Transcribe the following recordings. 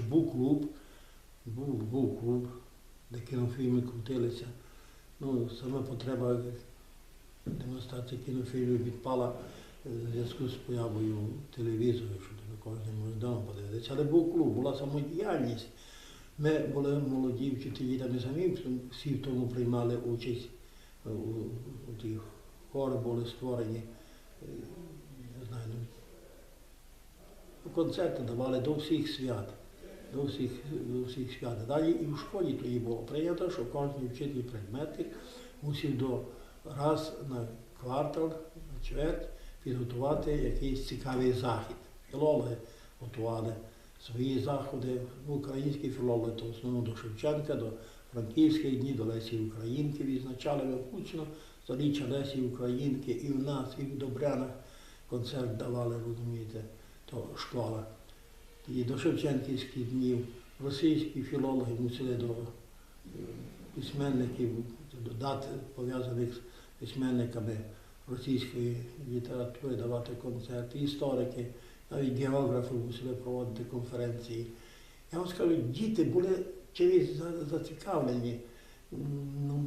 що був клуб, був, був клуб, де кінофільми крутилися. Ну, саме потреба демонстрації кінофільмів відпала е, в зв'язку з появою телевізору, що кожен може вдома подивитися. Але був клуб, була самодіяльність. Ми були молоді вчителі, та ми самі всі в тому приймали участь. У, у ті хори були створені, е, не знаю, ну, концерти давали до всіх свят. До всіх, до всіх свят. Далі і в школі тоді було прийнято, що кожен вчитель предметник мусив до раз на квартал, на чверть підготувати якийсь цікавий захід. Філологи готували свої заходи, ну, українські філологи, то в основному до Шевченка, до Франківських днів, до Лесі Українки відзначали ми включно сторіччя Лесі Українки і в нас, і в Добрянах концерт давали, розумієте, то школа. І до Шевченківських днів російські філологи мусили до е, письменників, до дат пов'язаних з письменниками російської літератури давати концерти, історики, навіть географи мусили проводити конференції. Я вам скажу, діти були чимось зацікавлені. Ну,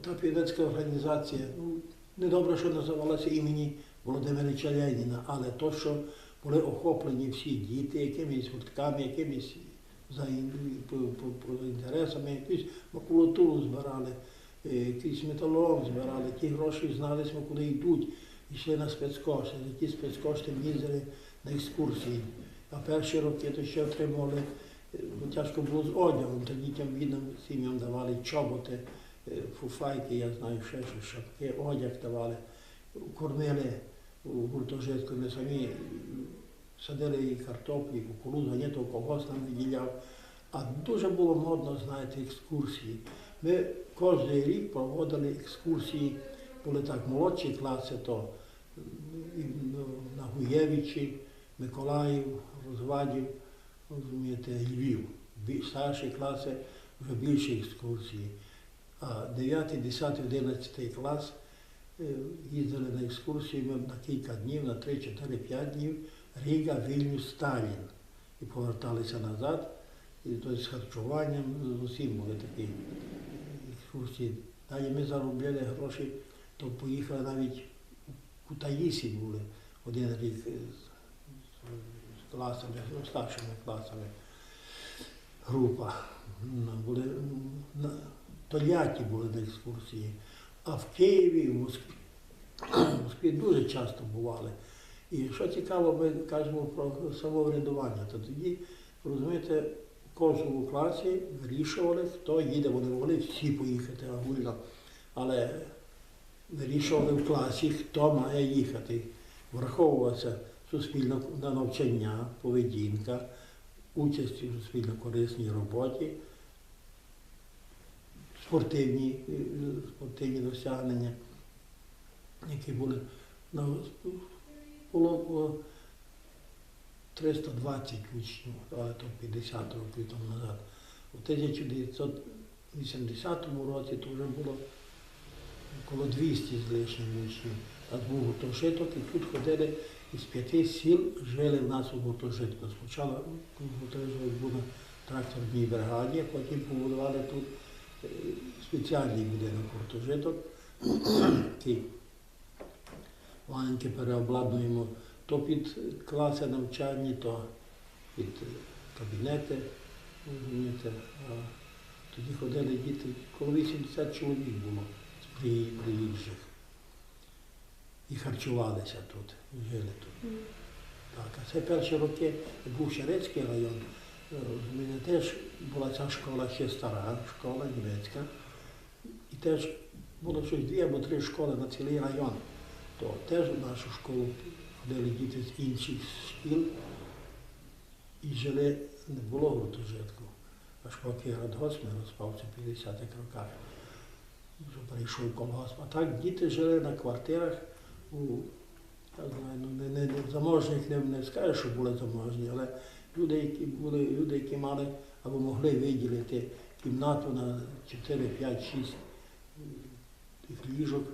та півнецька організація, ну, недобре, що називалася імені Володимира Ілліча Леніна, але то, що були охоплені всі діти якимись гуртками, якимись за по, інтересами, якусь макулатуру збирали, е, якийсь металолом збирали, ті гроші знали, куди йдуть, йшли на спецкошти, за ті спецкошти їздили на екскурсії. А перші роки то ще отримували, е, бо тяжко було з одягом, то дітям бідним сім'ям давали чоботи, е, фуфайки, я знаю, ще щось, шапки, одяг давали, кормили у гуртожитку, ми самі садили і картоплі, і кукурудзу, ні, то когось нам виділяв. А дуже було модно, знаєте, екскурсії. Ми кожен рік проводили екскурсії, були так молодші класи, то на Гуєвичі, Миколаїв, Розвадів, розумієте, Львів. Старші класи вже більші екскурсії. А 9, 10, 11 клас їздили на екскурсії ми на кілька днів, на 3, 4, 5 днів, Ріга, Вільнюс, Сталін. І поверталися назад, і то з харчуванням, з усім були такі екскурсії. Далі ми заробляли гроші, то поїхали навіть у Кутаїсі були один рік е, з, з класами, ну, старшими класами група. Були, на Тольятті були на екскурсії, а в Києві, в Москві, в Москві дуже часто бували. І що цікаво, ми кажемо про самоврядування, то тоді, розумієте, в кожному класі вирішували, хто їде, вони могли всі поїхати агульно, але вирішували в класі, хто має їхати. Враховувалося суспільне навчання, поведінка, участь у суспільно-корисній роботі, спортивні, е, спортивні досягнення, які були на було, було 320 учнів, але то 50 років тому назад. У 1980 році то вже було коло 200 з лишнім учнів. Нас був гуртожиток, і тут ходили із п'яти сіл, жили в нас у гуртожитку. Спочатку гуртожиток був на тракторній бригаді, а потім побудували тут спеціальний будинок гуртожиток, який маленьке переобладнуємо то під класи навчальні, то під кабінети. А тоді ходили діти, коло 80 чоловік було з при- приїжджих. І харчувалися тут, жили тут. Так, а це перші роки був Щерецький район. У мене теж була ця школа ще стара, школа німецька. І теж було щось дві або три школи на цілий район. То теж в нашу школу ходили діти з інших шкіл і жили, не було гуртожитку. Аж поки радгосп не розпався в 50-х роках. Вже перейшов колгосп. А так діти жили на квартирах у я знаю, ну, не, не, не заможних не, не скажу, що були заможні, але люди, які були, люди, які мали або могли виділити кімнату на 4, 5, 6 тих ліжок,